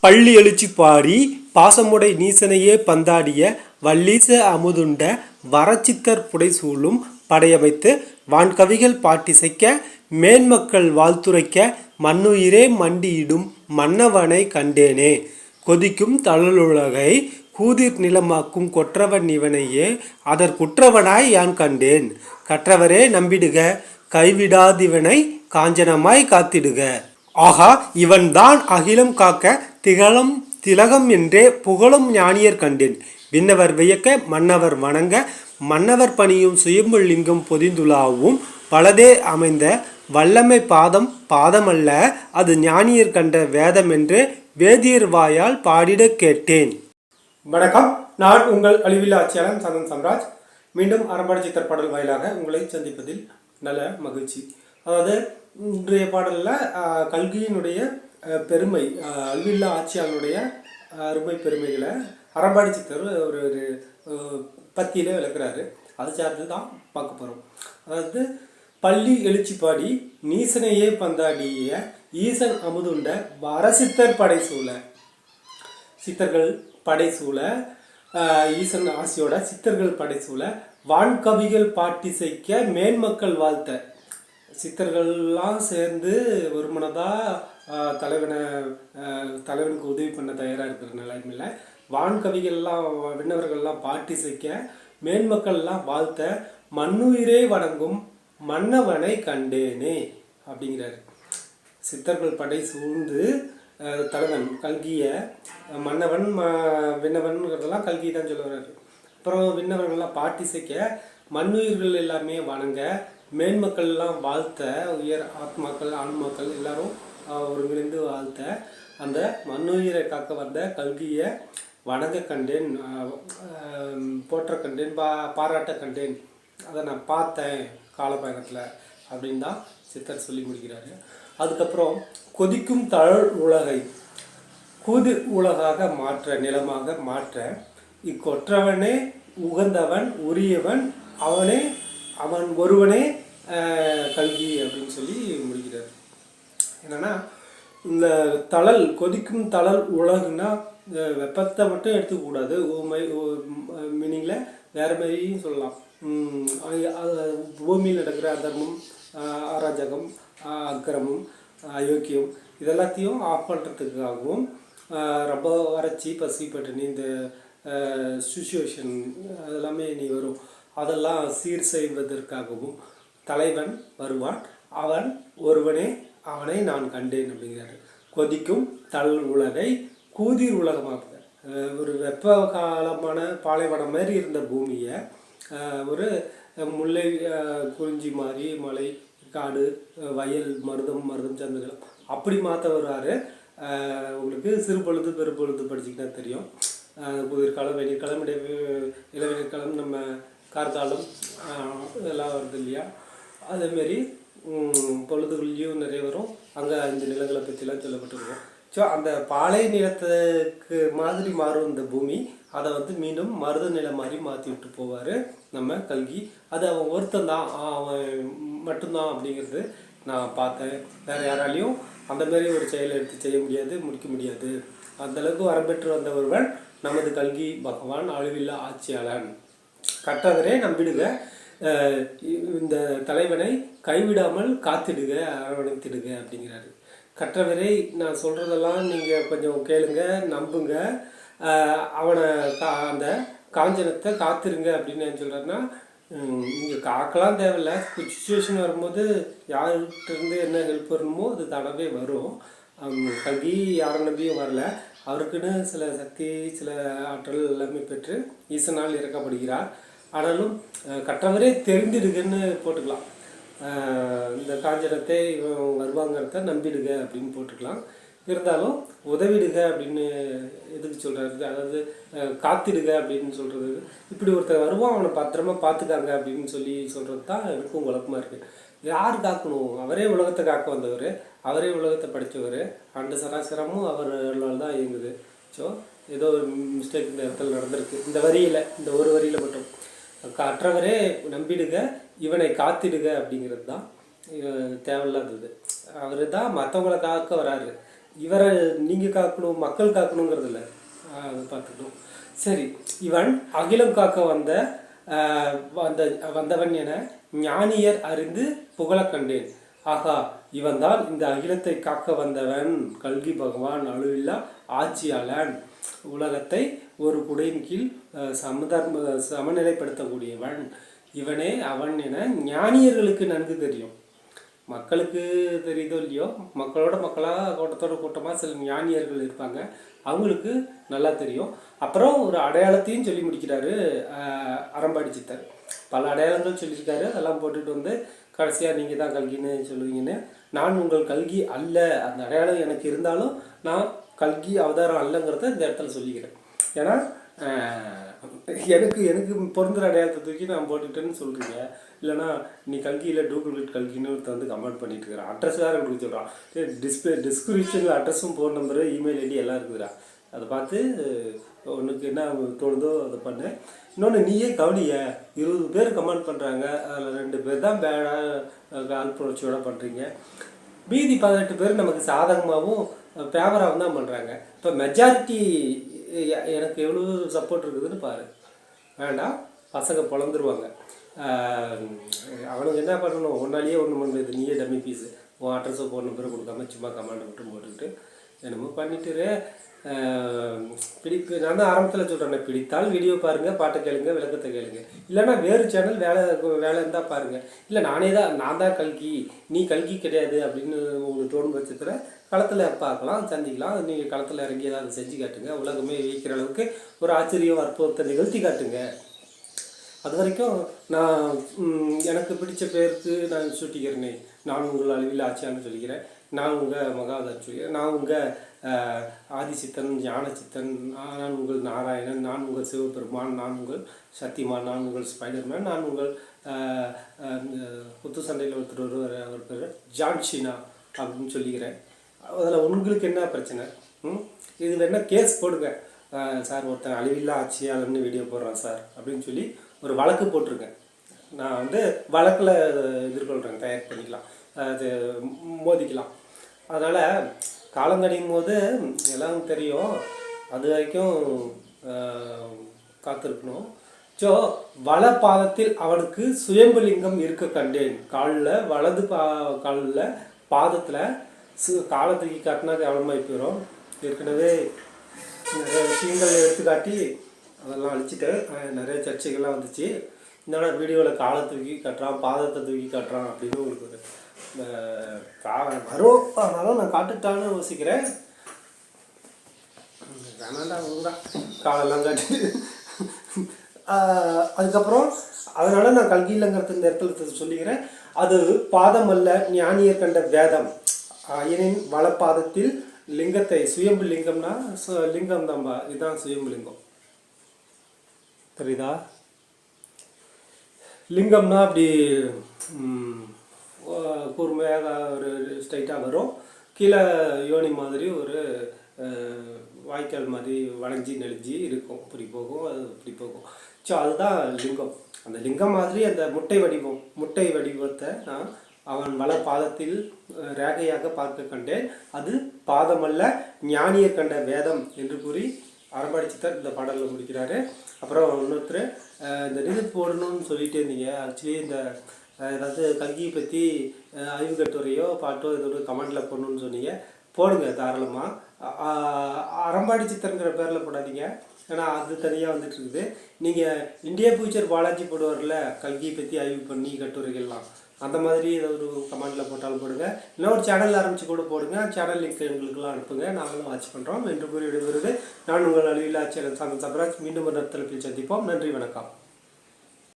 பள்ளி எழுச்சி பாடி பாசமுடை நீசனையே பந்தாடிய வல்லீச அமுதுண்ட வரச்சித்தர் புடைசூலும் படையமைத்து வான்கவிகள் பாட்டிசைக்க மேன்மக்கள் வாழ்த்துரைக்க மண்ணுயிரே மண்டியிடும் மன்னவனை கண்டேனே. கொதிக்கும் தழலுலகை கூதிர் நிலமாக்கும் கொற்றவன் இவனையே அதற்குற்றவனாய் யான் கண்டேன்? கற்றவரே நம்பிடுக கைவிடாதிவனை காஞ்சனமாய் காத்திடுக. ஆகா இவன்தான் அகிலம் காக்க திகழம் திலகம் என்றே புகழும் ஞானியர் கண்டேன். விண்ணவர் வியக்க மன்னவர் வணங்க மன்னவர் பணியும் சுயம்புலிங்கம் பொதிந்துலாவும் பலதே அமைந்த வல்லமை பாதம் பாதமல்ல அது ஞானியர் கண்ட வேதம் என்று வேதியர் வாயால் பாடிடக் கேட்டேன். வணக்கம். நான் உங்கள் அழிவில்லா ஆட்சியாளன் சந்தன் சம்ராஜ். மீண்டும் அறம்பாடி சித்தர் பாடல் வாயிலாக உங்களை சந்திப்பதில் நல்ல மகிழ்ச்சி. அதாவது இன்றைய பாடலில் கல்கியினுடைய பெருமை அழிவில்லா ஆட்சியாளனுடைய அருமை பெருமைகளை அறம்பாடி சித்தர் ஒரு ஒரு பத்தியில் விளக்குறாரு. அது சார்ந்து தான் பார்க்க போகிறோம் அதாவது பள்ளி எழுச்சிப்பாடி நீசனையே பந்தாடிய ஈசன் அமுதுண்ட வரசித்தர் படை சூழ. சித்தர்கள் படைசூழ ஈசன் ஆசியோட சித்தர்கள் படைசூழ வான்கவிகள் பாட்டிசைக்க மேன்மக்கள் வாழ்த்த. சித்தர்கள்லாம் சேர்ந்து ஒருமனதாக தலைவனை தலைவனுக்கு உதவி பண்ண தயாராக இருக்கிற நிலைமையில் வான்கவிகள்லாம் விண்ணவர்கள்லாம் பாட்டிசைக்க மேன்மக்கள்லாம் வாழ்த்த மண்ணுயிரே வணங்கும் மன்னவனை கண்டேனே அப்படிங்கிறாரு. சித்தர்கள் படை சூழ்ந்து தலைவன் கல்கியை மன்னவன் ம- விண்ணவன்கிறதெல்லாம் கல்கி தான் சொல்லுவார் அப்புறம் விண்ணவர்கள்லாம் பாட்டிசைக்க மண்ணுயிர்கள் எல்லாமே வணங்க மேன்மக்கள் எல்லாம் வாழ்த்த உயர் ஆத்மாக்கள் ஆன்மாக்கள் எல்லாரும் ஒருங்கிணைந்து வாழ்த்த அந்த மண்ணுயிரை காக்க வந்த கல்கியை வணங்க கண்டேன் போற்ற கண்டேன் பா பாராட்ட கண்டேன். அதை நான் பார்த்தேன் காலப்பயணத்தில் அப்படின்னு தான் சித்தர் சொல்லி முடிக்கிறாரு. அதுக்கப்புறம் கொதிக்கும் தழல் உலகை கூது உலகாக மாற்ற நிலமாக மாற்ற இக்கொற்றவனே உகந்தவன் உரியவன் அவனே அவன் ஒருவனே கல்வி அப்படின்னு சொல்லி முடிக்கிறார். என்னென்னா இந்த தழல் கொதிக்கும் தழல் உலகுன்னா வெப்பத்தை மட்டும் எடுத்துக்கூடாது ஊமை மீனிங்கில் வேறு மாதிரியும் சொல்லலாம். பூமியில் நடக்கிற அதர்மம் அராஜகம் அக்கிரமம் அயோக்கியம் இதெல்லாத்தையும் ஆஃப் பண்ணுறதுக்காகவும் ரொம்ப வறட்சி பசிப்பட்டு நீ இந்த சுச்சுவேஷன் அதெல்லாமே நீ வரும். அதெல்லாம் சீர் செய்வதற்காகவும் தலைவன் வருவான். அவன் ஒருவனே அவனை நான் கண்டேன் அப்படிங்கிறார். கொதிக்கும் தள் உலகை கூதிர் உலகமாக ஒரு வெப்ப காலமான பாலைவனம் மாதிரி இருந்த பூமியை ஒரு முல்லை குறிஞ்சி மாதிரி மலை காடு வயல் மருதம் மருதம் சந்தனம் அப்படி மாற்ற வருவார் உங்களுக்கு சிறு பொழுது பெரு படிச்சிக்கிட்டா தெரியும். புதிர்காலம் வெயிற்காலம் இடை இளவெளிர்காலம் நம்ம கார்காலம் இதெல்லாம் வருது இல்லையா? அதேமாரி பொழுதுகள்லையும் நிறைய வரும். அங்கே இந்த நிலங்களை பற்றிலாம் சொல்லப்பட்டிருக்கோம். ஸோ அந்த பாலை நிலத்துக்கு மாதிரி மாறும் இந்த பூமி. அதை வந்து மீண்டும் மருத நிலை மாதிரி மாற்றி விட்டு போவார் நம்ம கல்கி. அது அவன் ஒருத்தன் தான். அவன் மட்டும்தான் அப்படிங்கிறது நான் பார்த்தேன். வேறு யாராலையும் அந்த மாதிரி ஒரு செயலை எடுத்து செய்ய முடியாது முடிக்க முடியாது. அந்தளவுக்கு வரம்பெற்று வந்த ஒருவன் நமது கல்கி பகவான் அழிவில்லா ஆட்சியாளன். கட்டவரே நம்பிடுக இந்த தலைவனை கைவிடாமல் காத்திடுக அரவணைத்திடுக அப்படிங்கிறாரு. கற்றவரை நான் சொல்கிறதெல்லாம் நீங்கள் கொஞ்சம் கேளுங்க நம்புங்க. அவனை கா அந்த காஞ்சனத்தை காத்திருங்க அப்படின்னு என்ன சொல்கிறேன்னா இங்கே காக்கலாம் தேவையில்ல. சுச்சுவேஷன் வரும்போது யார்கிட்டருந்து என்ன ஹெல்ப் வரணுமோ அது தானாகவே வரும். ஹம், கல்வி யாரை நம்பியும் வரல. அவருக்குன்னு சில சக்தி சில ஆற்றல் எல்லாமே பெற்று ஈசனால் இறக்கப்படுகிறார். ஆனாலும் கற்றவரே தெரிஞ்சிடுங்கன்னு போட்டுக்கலாம். இந்த காஞ்சனத்தை இவன் வருவாங்கிறத நம்பிடுங்க அப்படின்னு போட்டுக்கலாம். இருந்தாலும் உதவிடுக அப்படின்னு எதுக்கு சொல்கிறாரு அதாவது காத்திடுக அப்படின்னு சொல்கிறது இப்படி ஒருத்தர் வருவான் அவனை பத்திரமா பார்த்துக்காங்க அப்படின்னு சொல்லி சொல்கிறது தான் எனக்கும் குழப்பமாக இருக்குது யார் காக்கணும்? அவரே உலகத்தை காக்க வந்தவர் அவரே உலகத்தை படித்தவர் அந்த சராசரமும் அவர்களால் தான் இயங்குது. ஸோ ஏதோ ஒரு மிஸ்டேக் இந்த இடத்துல நடந்திருக்கு. இந்த வரியில் இந்த ஒரு வரியில் மட்டும். கற்றவரே நம்பிடுக இவனை காத்திடுக அப்படிங்கிறது தான் தேவையில்லாதது. அவர் தான் மற்றவங்களை காக்க வராரு. இவரை நீங்கள் காக்கணும் மக்கள் காக்கணுங்கிறது இல்லை அது பார்த்துக்கணும். சரி இவன் அகிலம் காக்க வந்த வந்த வந்தவன் என ஞானியர் அறிந்து புகழ கண்டேன். ஆகா இவன்தான் இந்த அகிலத்தை காக்க வந்தவன். கல்கி பகவான் அழுவில்லா ஆட்சியாளன். உலகத்தை ஒரு குடையின் கீழ் சமதர்ம சமநிலைப்படுத்தக்கூடியவன். இவனே அவன் என ஞானியர்களுக்கு நன்கு தெரியும். மக்களுக்கு தெரியுதோ இல்லையோ மக்களோட மக்களாக கூட்டத்தோட கூட்டமாக சில ஞானியர்கள் இருப்பாங்க. அவங்களுக்கு நல்லா தெரியும். அப்புறம் ஒரு அடையாளத்தையும் சொல்லி முடிக்கிறாரு ஆஹ், அறம்பாடி சித்தர். பல அடையாளங்கள் சொல்லியிருக்காரு. அதெல்லாம் போட்டுட்டு வந்து கடைசியாக நீங்கள் தான் கல்கின்னு சொல்லுவீங்கன்னு. நான் உங்கள் கல்கி அல்ல. அந்த அடையாளம் எனக்கு இருந்தாலும் நான் கல்கி அவதாரம் அல்லங்கிறத இந்த இடத்துல சொல்லிக்கிறேன். ஏன்னா எனக்கு எனக்கு பிறந்த அடையாளத்தை தூக்கி நான் போட்டுக்கிட்டேன்னு சொல்கிறீங்க இல்லைனா நீ கல்கியில் டூப்ளிகேட் கல்கின்னு ஒருத்தர் வந்து கமெண்ட் பண்ணிட்டு இருக்கிறான் அட்ரஸ் வேறு கொடுக்க சொல்கிறான் டிஸ்பிளே டிஸ்கிரிப்ஷனில் அட்ரஸும் ஃபோன் நம்பரு இமெயில் ஐடி எல்லாம் இருக்குதுடா. அதை பார்த்து உனக்கு என்ன தோணுதோ அதை பண்ணு. இன்னொன்று நீயே கவனிய இருபது பேர் கமெண்ட் பண்ணுறாங்க அதில் ரெண்டு பேர் தான் பேடாக கால்புணர்ச்சியோட பண்ணுறீங்க மீதி பதினெட்டு பேர் நமக்கு சாதகமாகவும் ஃபேவராகவும் தான் பண்ணுறாங்க இப்போ மெஜாரிட்டி எனக்கு எவ்வளோ சப்போர்ட் இருக்குதுன்னு பாரு. வேண்டாம் பசங்க பொழந்துருவாங்க. அவனுக்கு என்ன பண்ணணும்? ஒன்னாலேயே ஒன்று பண்ணுறது நீயே டம்மி பீஸு உன் அட்ரஸை ஃபோன் நம்பரை கொடுக்காம சும்மா கமாண்டை மட்டும் போட்டுக்கிட்டு என்னமோ பண்ணிட்டுரு. பிடிப்பு நான் தான் ஆரம்பத்தில் சொல்கிறேன் பிடித்தால் வீடியோ பாருங்கள் பாட்டை கேளுங்க விளக்கத்தை கேளுங்க. இல்லைன்னா வேறு சேனல் வேலை வேலை இருந்தால் பாருங்கள் இல்லை நானே தான் நான் தான் கல்கி. நீ கல்கி கிடையாது அப்படின்னு உங்களுக்கு தோணும் பட்சத்தில் களத்தில் பார்க்கலாம் சந்திக்கலாம். நீங்கள் களத்தில் இறங்கி ஏதாவது செஞ்சு காட்டுங்க. உலகமே வியக்கிற அளவுக்கு ஒரு ஆச்சரியம் அற்புதத்தை நிகழ்த்தி காட்டுங்க. அது வரைக்கும் நான் எனக்கு பிடிச்ச பேருக்கு நான் சூட்டிக்கிறேனே. நான் உங்கள் அளவில் ஆட்சியான்னு சொல்லிக்கிறேன். நான் உங்கள் மகாவதான் நான் உங்கள் ஆதிசித்தன் ஞானசித்தன் நான் உங்கள் நாராயணன் நான் உங்கள் சிவபெருமான் நான் உங்கள் சக்திமான் நான் உங்கள் ஸ்பைடர்மேன் நான் உங்கள் குத்து சண்டையில் ஒருத்தர் வருவார் அவர் பேர் ஜான்ஷினா அப்படின்னு சொல்லிக்கிறேன். அதில் உங்களுக்கு என்ன பிரச்சனை? ம்? இது கேஸ் போடுங்க. சார் ஒருத்தன் அழிவில்லா ஆட்சியாளர்னு வீடியோ போடுறான் சார் அப்படின்னு சொல்லி ஒரு வழக்கு போட்டிருக்கேன். நான் வந்து வழக்கில் எதிர்கொள்கிறேன் தயார் பண்ணிக்கலாம். அது மோதிக்கலாம். அதனால் காலம் கடியும் போது எல்லாம் தெரியும். அது வரைக்கும் காத்திருக்கணும். ஸோ வல பாதத்தில் அவனுக்கு சுயம்புலிங்கம் இருக்க கண்டேன். காலில் வலது பா காலில் பாதத்தில் சு காலத்துக்கு தூக்கி காட்டினா கவனமாக போயிடும் ஏற்கனவே நிறைய விஷயங்கள் எடுத்துக்காட்டி அதெல்லாம் அழிச்சிட்டு நிறைய சர்ச்சைகள்லாம் வந்துச்சு. என்னோட வீடியோவில் காலை தூக்கி கட்டுறான் பாதத்தை தூக்கி கட்டுறான் அப்படின்னு உங்களுக்கு ஒரு வரும் அதனால நான் காட்டுட்டான்னு யோசிக்கிறேன். வேணாண்டா காலெல்லாம் காட்டி. அதுக்கப்புறம் அதனால நான் கல்கியிலங்கிறது இந்த இடத்துல சொல்லிக்கிறேன். அது பாதம் அல்ல ஞானியர் கண்ட வேதம். ஐயனின் வலப்பாதத்தில் லிங்கத்தை சுயம்பு லிங்கம்னா லிங்கம் தான்பா இதுதான் சுயம்பு லிங்கம். தெரியுதா? லிங்கம்னா அப்படி கூர்மையாக ஒரு ஸ்ட்ரைட்டாக வரும். கீழே யோனி மாதிரி ஒரு வாய்க்கால் மாதிரி வளைஞ்சி நெளிஞ்சி இருக்கும். இப்படி போகும் அது இப்படி போகும். ஸோ அதுதான் லிங்கம். அந்த லிங்கம் மாதிரி அந்த முட்டை வடிவம் முட்டை வடிவத்தை நான் அவன் வள பாதத்தில் ரேகையாக பார்க்க கண்டேன். அது பாதமல்ல ஞானியை கண்ட வேதம் என்று கூறி அரம்பாடி இந்த பாடலில் முடிக்கிறாரு. அப்புறம் இன்னொருத்தர் இந்த நிதி போடணும்னு சொல்லிட்டு இருந்தீங்க. ஆக்சுவலி இந்த ஏதாவது கல்கியை பற்றி அறிவு கட்டுரையோ பாட்டோ ஏதோ கமெண்டில் போடணும்னு சொன்னீங்க. போடுங்க தாராளமாக அரம்பாடி சித்திரங்கிற பேரில் போடாதீங்க. ஏன்னா அது தனியாக வந்துட்டு இருக்குது நீங்கள் இந்தியா ஃபியூச்சர் பாலாஜி போடுவார்ல கல்கியை பற்றி ஆய்வு பண்ணி கட்டுரைகள்லாம். அந்த மாதிரி ஏதாவது ஒரு கமெண்டில் போட்டாலும் போடுங்க. இல்லை ஒரு சேனல் ஆரம்பித்து கூட போடுங்க. சேனல் லிங்க் எங்களுக்குலாம் அனுப்புங்க. நாங்களும் வாட்ச் பண்ணுறோம் என்று கூறி விடைபெறுவது நான் உங்கள் அழிவில் சேனல் சாந்தன் சபராஜ். மீண்டும் ஒரு தலைப்பில் சந்திப்போம். நன்றி வணக்கம்.